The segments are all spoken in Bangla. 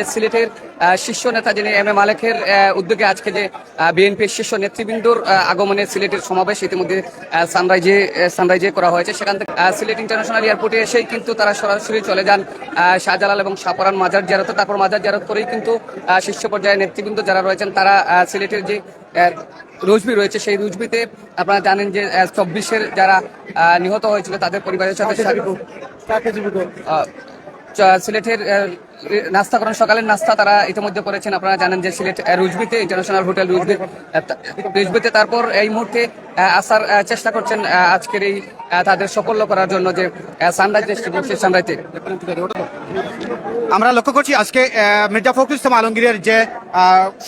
যে সিলেটের শীর্ষ নেতা যিনি এম এ মালেকের উদ্যোগে আজকে যে বিএনপির শীর্ষ নেতৃবৃন্দর আগমনে সিলেটের সমাবেশ ইতিমধ্যে সানরাইজে সানরাইজে করা হয়েছে। সেখান থেকে সিলেট ইন্টারন্যাশনাল এয়ারপোর্টে এসেই কিন্তু তারা সরাসরি চলে যান শাহজালাল এবং সাপরান মাজার জিয়ারতে। তারপর মাজার জিয়ারত করেই কিন্তু শীর্ষ পর্যায়ে নেতৃবৃন্দ যারা রয়েছেন তারা সিলেটের যে রুজবি রয়েছে সেই রুজবিতে আপনারা জানেন যে চব্বিশের যারা আহ, নিহত হয়েছিল তাদের পরিবারের সাথে সিলেটের নাস্তা করেন সকালের নাস্তা তারা ইতিমধ্যে করেছেন। আপনারা জানেন যে সিলেট রুজবিতে ইন্টারন্যাশনাল হোটেল রুজবি রুজবিতে তারপর এই মুহূর্তে আসার চেষ্টা করছেন আজকের এই তাদের সফল্য করার জন্য যে সানরাইজ সেই সানরাইজে আমরা লক্ষ্য করছি আজকে মির্জা ফখরুল ইসলাম আলমগীরের যে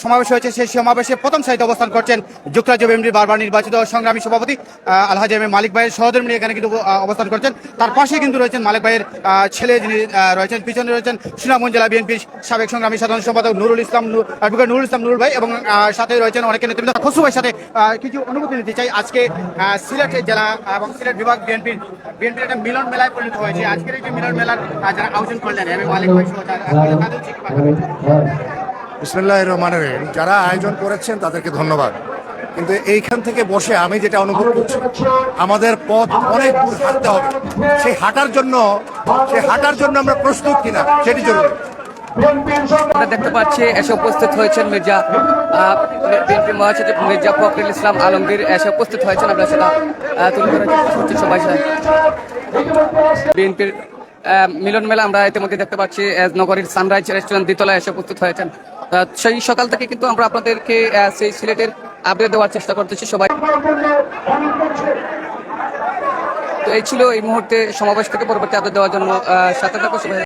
সমাবেশ হয়েছে, সেই সমাবেশে প্রথম সারিতে অবস্থান করছেন যুক্তরাজ্য বিএমডির বারবার নির্বাচিত সংগ্রামী সভাপতি আলহাজ এম মালিক ভাইয়ের সহধর্মিনী এখানে কিন্তু অবস্থান করছেন। তার পাশে কিন্তু রয়েছেন মালিক ভাইয়ের ছেলে যিনি রয়েছেন, পিছনে রয়েছেন সুনামগঞ্জ জেলা বিএনপির সাবেক সংগ্রামী সাধারণ সম্পাদক নুরুল ইসলাম অ্যাডভোকেট নুরুল ইসলাম নুরুল ভাই এবং সাথে রয়েছেন অনেকে নেতৃবৃন্দ। খসরু ভাইয়ের সাথে কিছু অনুভূতি নিতে চাই। আজকে সিলেট জেলা এবং সিলেট বিভাগ বিএনপির বিএনপির একটা মিলন মেলায় পরিণত হয়েছে। আজকের এই যে মিলন মেলার যারা আয়োজন করলেন, এম মালিক ভাই বিসমুল্লাহ রহমান যারা আয়োজন করেছেন তাদেরকে ধন্যবাদ। কিন্তু এইখান থেকে বসে আমি যেটা অনুভব করছি, আমাদের পথ অনেক দূর হাঁটতে হবে। সেই হাঁটার জন্য, সেই হাঁটার জন্য আমরা প্রস্তুত কিনা, সেটি জরুরি। দেখতে পাচ্ছি, এসে উপস্থিত হয়েছেন মির্জা বিএনপি মহাসচিব মির্জা ফখরুল ইসলাম আলমগীর। এসে উপস্থিত হয়েছেন, আমরা সেটা তুলে ধরার সবাই সাথে। বিএনপির মিলন মেলা আমরা ইতিমধ্যে দেখতে পাচ্ছি নগরীর সানরাইজ রেস্টুরেন্ট দ্বিতলায় এসে উপস্থিত হয়েছেন। সেই সকাল থেকে কিন্তু আমরা আপনাদেরকে সেই সিলেটের আপডেট দেওয়ার চেষ্টা করতেছি সবাই। তো এই ছিল এই মুহূর্তে সমাবেশ থেকে পরবর্তী আপডেট দেওয়ার জন্য সাথে থাকো